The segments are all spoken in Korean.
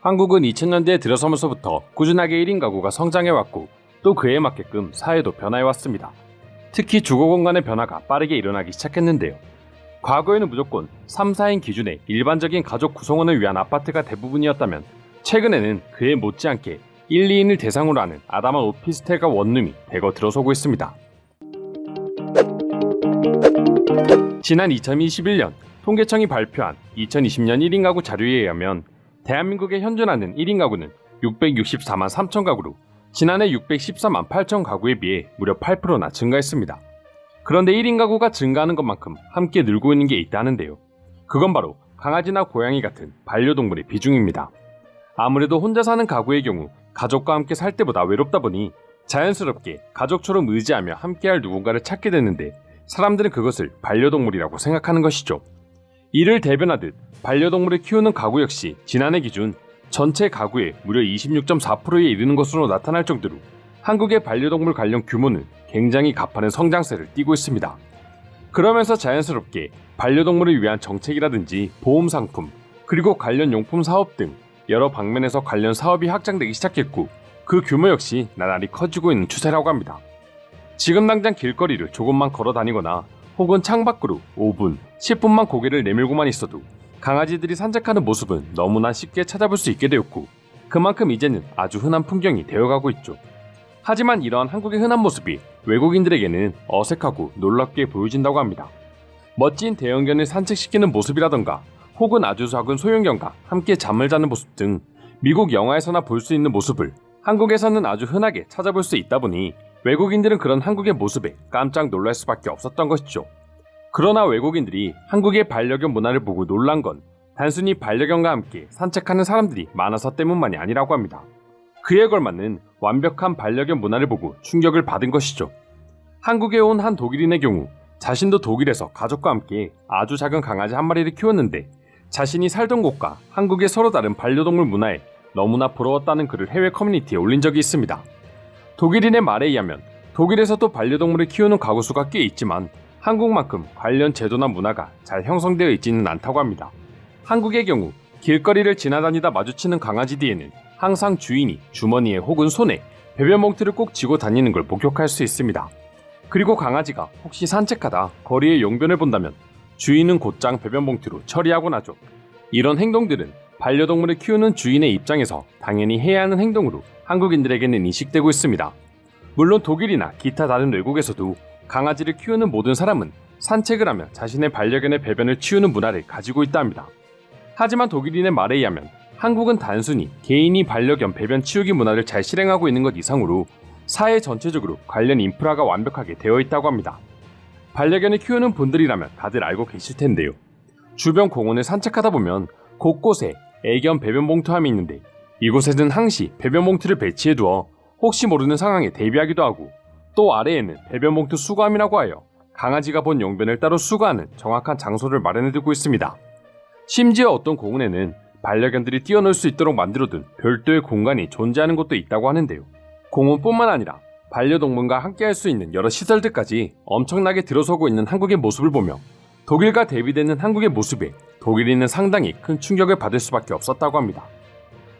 한국은 2000년대에 들어서면서부터 꾸준하게 1인 가구가 성장해왔고 또 그에 맞게끔 사회도 변화해왔습니다. 특히 주거 공간의 변화가 빠르게 일어나기 시작했는데요. 과거에는 무조건 3, 4인 기준의 일반적인 가족 구성원을 위한 아파트가 대부분이었다면 최근에는 그에 못지않게 1, 2인을 대상으로 하는 아담한 오피스텔과 원룸이 대거 들어서고 있습니다. 지난 2021년 통계청이 발표한 2020년 1인 가구 자료에 의하면 대한민국에 현존하는 1인 가구는 664만 3천 가구로 지난해 614만 8천 가구에 비해 무려 8%나 증가했습니다. 그런데 1인 가구가 증가하는 것만큼 함께 늘고 있는 게 있다는데요. 그건 바로 강아지나 고양이 같은 반려동물의 비중입니다. 아무래도 혼자 사는 가구의 경우 가족과 함께 살 때보다 외롭다 보니 자연스럽게 가족처럼 의지하며 함께할 누군가를 찾게 되는데 사람들은 그것을 반려동물이라고 생각하는 것이죠. 이를 대변하듯 반려동물을 키우는 가구 역시 지난해 기준 전체 가구의 무려 26.4%에 이르는 것으로 나타날 정도로 한국의 반려동물 관련 규모는 굉장히 가파른 성장세를 띠고 있습니다. 그러면서 자연스럽게 반려동물을 위한 정책이라든지 보험 상품, 그리고 관련 용품 사업 등 여러 방면에서 관련 사업이 확장되기 시작했고 그 규모 역시 나날이 커지고 있는 추세라고 합니다. 지금 당장 길거리를 조금만 걸어 다니거나 혹은 창밖으로 5분, 10분만 고개를 내밀고만 있어도 강아지들이 산책하는 모습은 너무나 쉽게 찾아볼 수 있게 되었고 그만큼 이제는 아주 흔한 풍경이 되어가고 있죠. 하지만 이러한 한국의 흔한 모습이 외국인들에게는 어색하고 놀랍게 보여진다고 합니다. 멋진 대형견을 산책시키는 모습이라던가 혹은 아주 작은 소형견과 함께 잠을 자는 모습 등 미국 영화에서나 볼 수 있는 모습을 한국에서는 아주 흔하게 찾아볼 수 있다 보니 외국인들은 그런 한국의 모습에 깜짝 놀랄 수밖에 없었던 것이죠. 그러나 외국인들이 한국의 반려견 문화를 보고 놀란 건 단순히 반려견과 함께 산책하는 사람들이 많아서 때문만이 아니라고 합니다. 그에 걸맞는 완벽한 반려견 문화를 보고 충격을 받은 것이죠. 한국에 온 한 독일인의 경우 자신도 독일에서 가족과 함께 아주 작은 강아지 한 마리를 키웠는데 자신이 살던 곳과 한국의 서로 다른 반려동물 문화에 너무나 부러웠다는 글을 해외 커뮤니티에 올린 적이 있습니다. 독일인의 말에 의하면 독일에서도 반려동물을 키우는 가구 수가 꽤 있지만 한국만큼 관련 제도나 문화가 잘 형성되어 있지는 않다고 합니다. 한국의 경우 길거리를 지나다니다 마주치는 강아지 뒤에는 항상 주인이 주머니에 혹은 손에 배변 봉투를 꼭 쥐고 다니는 걸 목격할 수 있습니다. 그리고 강아지가 혹시 산책하다 거리에 용변을 본다면 주인은 곧장 배변 봉투로 처리하곤 하죠. 이런 행동들은 반려동물을 키우는 주인의 입장에서 당연히 해야 하는 행동으로 한국인들에게는 인식되고 있습니다. 물론 독일이나 기타 다른 외국에서도 강아지를 키우는 모든 사람은 산책을 하며 자신의 반려견의 배변을 치우는 문화를 가지고 있다 합니다. 하지만 독일인의 말에 의하면 한국은 단순히 개인이 반려견 배변 치우기 문화를 잘 실행하고 있는 것 이상으로 사회 전체적으로 관련 인프라가 완벽하게 되어 있다고 합니다. 반려견을 키우는 분들이라면 다들 알고 계실 텐데요. 주변 공원을 산책하다 보면 곳곳에 애견 배변 봉투함이 있는데 이곳에는 항시 배변 봉투를 배치해 두어 혹시 모르는 상황에 대비하기도 하고 또 아래에는 배변 봉투 수거함이라고 하여 강아지가 본 용변을 따로 수거하는 정확한 장소를 마련해 두고 있습니다. 심지어 어떤 공원에는 반려견들이 뛰어놀 수 있도록 만들어둔 별도의 공간이 존재하는 곳도 있다고 하는데요. 공원뿐만 아니라 반려동물과 함께할 수 있는 여러 시설들까지 엄청나게 들어서고 있는 한국의 모습을 보며 독일과 대비되는 한국의 모습에 독일인은 상당히 큰 충격을 받을 수밖에 없었다고 합니다.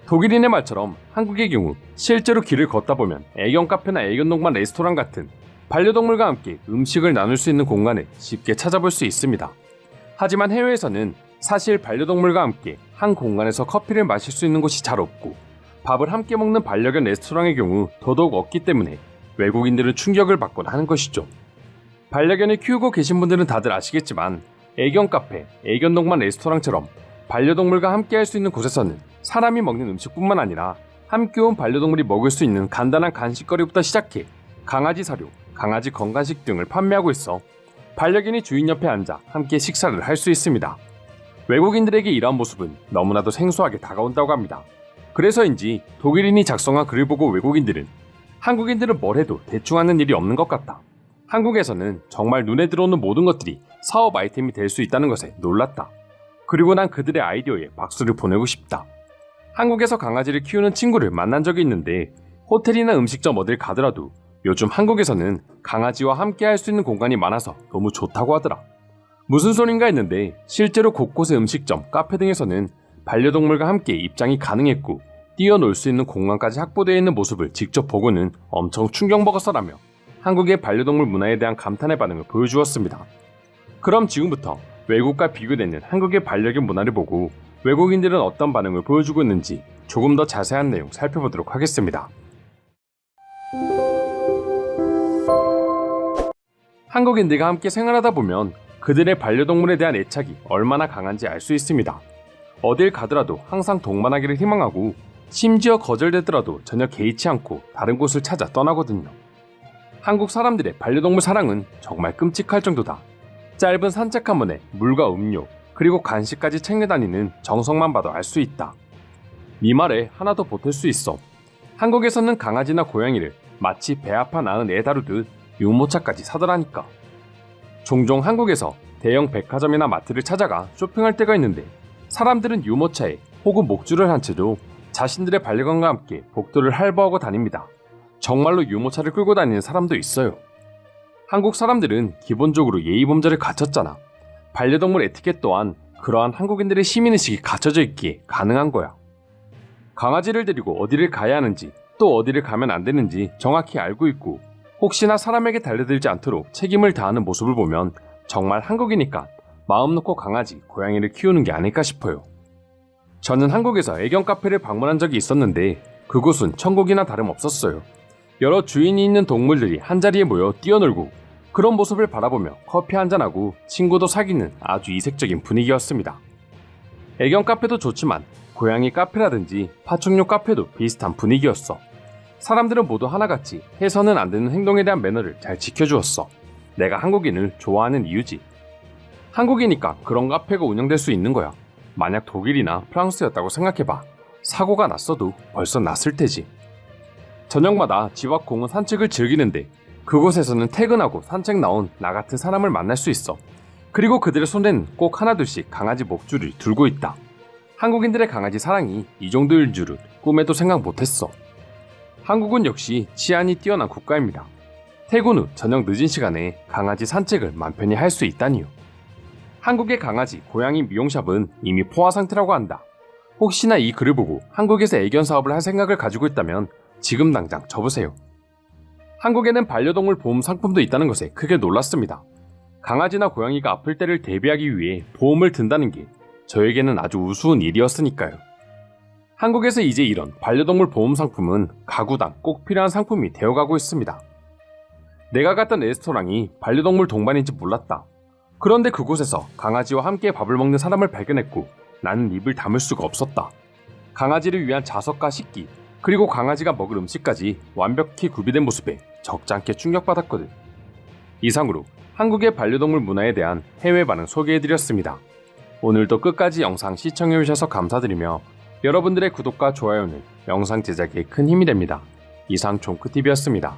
독일인의 말처럼 한국의 경우 실제로 길을 걷다 보면 애견 카페나 애견 동반 레스토랑 같은 반려동물과 함께 음식을 나눌 수 있는 공간을 쉽게 찾아볼 수 있습니다. 하지만 해외에서는 사실 반려동물과 함께 한 공간에서 커피를 마실 수 있는 곳이 잘 없고 밥을 함께 먹는 반려견 레스토랑의 경우 더더욱 없기 때문에 외국인들은 충격을 받곤 하는 것이죠. 반려견을 키우고 계신 분들은 다들 아시겠지만 애견 카페, 애견 동반 레스토랑처럼 반려동물과 함께 할 수 있는 곳에서는 사람이 먹는 음식뿐만 아니라 함께 온 반려동물이 먹을 수 있는 간단한 간식거리부터 시작해 강아지 사료, 강아지 건강식 등을 판매하고 있어 반려견이 주인 옆에 앉아 함께 식사를 할 수 있습니다. 외국인들에게 이러한 모습은 너무나도 생소하게 다가온다고 합니다. 그래서인지 독일인이 작성한 글을 보고 외국인들은 한국인들은 뭘 해도 대충 하는 일이 없는 것 같다. 한국에서는 정말 눈에 들어오는 모든 것들이 사업 아이템이 될 수 있다는 것에 놀랐다. 그리고 난 그들의 아이디어에 박수를 보내고 싶다. 한국에서 강아지를 키우는 친구를 만난 적이 있는데 호텔이나 음식점 어딜 가더라도 요즘 한국에서는 강아지와 함께 할 수 있는 공간이 많아서 너무 좋다고 하더라. 무슨 소린가 했는데 실제로 곳곳의 음식점, 카페 등에서는 반려동물과 함께 입장이 가능했고 뛰어놀 수 있는 공간까지 확보되어 있는 모습을 직접 보고는 엄청 충격 먹었어라며 한국의 반려동물 문화에 대한 감탄의 반응을 보여주었습니다. 그럼 지금부터 외국과 비교되는 한국의 반려견 문화를 보고 외국인들은 어떤 반응을 보여주고 있는지 조금 더 자세한 내용 살펴보도록 하겠습니다. 한국인들과 함께 생활하다 보면 그들의 반려동물에 대한 애착이 얼마나 강한지 알 수 있습니다. 어딜 가더라도 항상 동반하기를 희망하고 심지어 거절되더라도 전혀 개의치 않고 다른 곳을 찾아 떠나거든요. 한국 사람들의 반려동물 사랑은 정말 끔찍할 정도다. 짧은 산책 한 번에 물과 음료, 그리고 간식까지 챙겨 다니는 정성만 봐도 알 수 있다. 이 말에 하나 더 보탤 수 있어. 한국에서는 강아지나 고양이를 마치 배 아파 낳은 애 다루듯 유모차까지 사더라니까. 종종 한국에서 대형 백화점이나 마트를 찾아가 쇼핑할 때가 있는데 사람들은 유모차에 혹은 목줄을 한 채로 자신들의 반려견과 함께 복도를 할부하고 다닙니다. 정말로 유모차를 끌고 다니는 사람도 있어요. 한국 사람들은 기본적으로 예의범절을 갖췄잖아. 반려동물 에티켓 또한 그러한 한국인들의 시민의식이 갖춰져 있기에 가능한 거야. 강아지를 데리고 어디를 가야 하는지 또 어디를 가면 안 되는지 정확히 알고 있고 혹시나 사람에게 달려들지 않도록 책임을 다하는 모습을 보면 정말 한국이니까 마음 놓고 강아지, 고양이를 키우는 게 아닐까 싶어요. 저는 한국에서 애견 카페를 방문한 적이 있었는데 그곳은 천국이나 다름없었어요. 여러 주인이 있는 동물들이 한자리에 모여 뛰어놀고 그런 모습을 바라보며 커피 한잔하고 친구도 사귀는 아주 이색적인 분위기였습니다. 애견 카페도 좋지만 고양이 카페라든지 파충류 카페도 비슷한 분위기였어. 사람들은 모두 하나같이 해서는 안 되는 행동에 대한 매너를 잘 지켜주었어. 내가 한국인을 좋아하는 이유지. 한국이니까 그런 카페가 운영될 수 있는 거야. 만약 독일이나 프랑스였다고 생각해봐. 사고가 났어도 벌써 났을 테지. 저녁마다 집 앞 공원 산책을 즐기는데 그곳에서는 퇴근하고 산책 나온 나 같은 사람을 만날 수 있어. 그리고 그들의 손에는 꼭 하나둘씩 강아지 목줄을 들고 있다. 한국인들의 강아지 사랑이 이 정도일 줄은 꿈에도 생각 못했어. 한국은 역시 치안이 뛰어난 국가입니다. 퇴근 후 저녁 늦은 시간에 강아지 산책을 맘 편히 할 수 있다니요. 한국의 강아지, 고양이 미용샵은 이미 포화 상태라고 한다. 혹시나 이 글을 보고 한국에서 애견 사업을 할 생각을 가지고 있다면 지금 당장 접으세요. 한국에는 반려동물 보험 상품도 있다는 것에 크게 놀랐습니다. 강아지나 고양이가 아플 때를 대비하기 위해 보험을 든다는 게 저에게는 아주 우스운 일이었으니까요. 한국에서 이제 이런 반려동물 보험 상품은 가구당 꼭 필요한 상품이 되어가고 있습니다. 내가 갔던 레스토랑이 반려동물 동반인지 몰랐다. 그런데 그곳에서 강아지와 함께 밥을 먹는 사람을 발견했고 나는 입을 다물 수가 없었다. 강아지를 위한 자석과 식기, 그리고 강아지가 먹을 음식까지 완벽히 구비된 모습에 적잖게 충격받았거든. 이상으로 한국의 반려동물 문화에 대한 해외 반응 소개해드렸습니다. 오늘도 끝까지 영상 시청해주셔서 감사드리며 여러분들의 구독과 좋아요는 영상 제작에 큰 힘이 됩니다. 이상 종크TV였습니다.